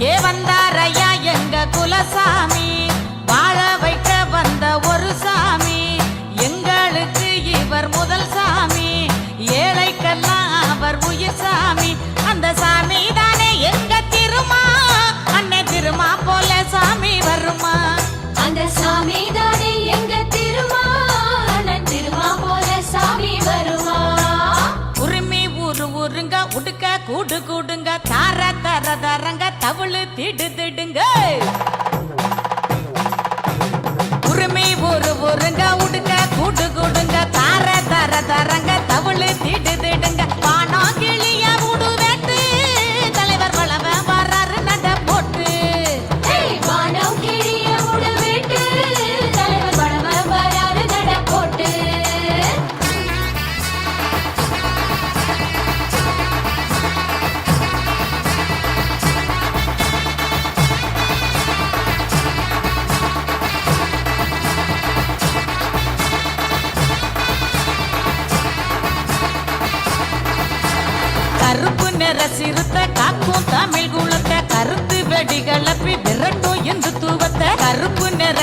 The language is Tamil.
ஏ வந்தாரையா எங்க குலசாமி? வாழ வைக்க வந்த ஒரு சாமி. எங்களுக்கு இவர் முதல் சாமி. ஏழைக்கெல்லாம் அவர் உயிர் சாமி. அந்த சாமி தானே எங்க திருமா? அன்னை திருமா போல சாமி வருமா? அந்த சாமி தானே எங்க திருமா? அண்ணன் திருமா போல சாமி வருமா? உரிமை ஊரு ஊருங்க உடுக்க கூடு கூடுங்க தார தர தரங்க தவிழு திடு திடுங்க. உரிமை ஒரு ஒருங்க உடுக்க கருப்பு நிற சிறுத்தை காக்கும் தமிழ் குலத்தை கருத்து வெடி கிளப்பி விரட்டும் இந்து தூவத்தை கருப்பு நிற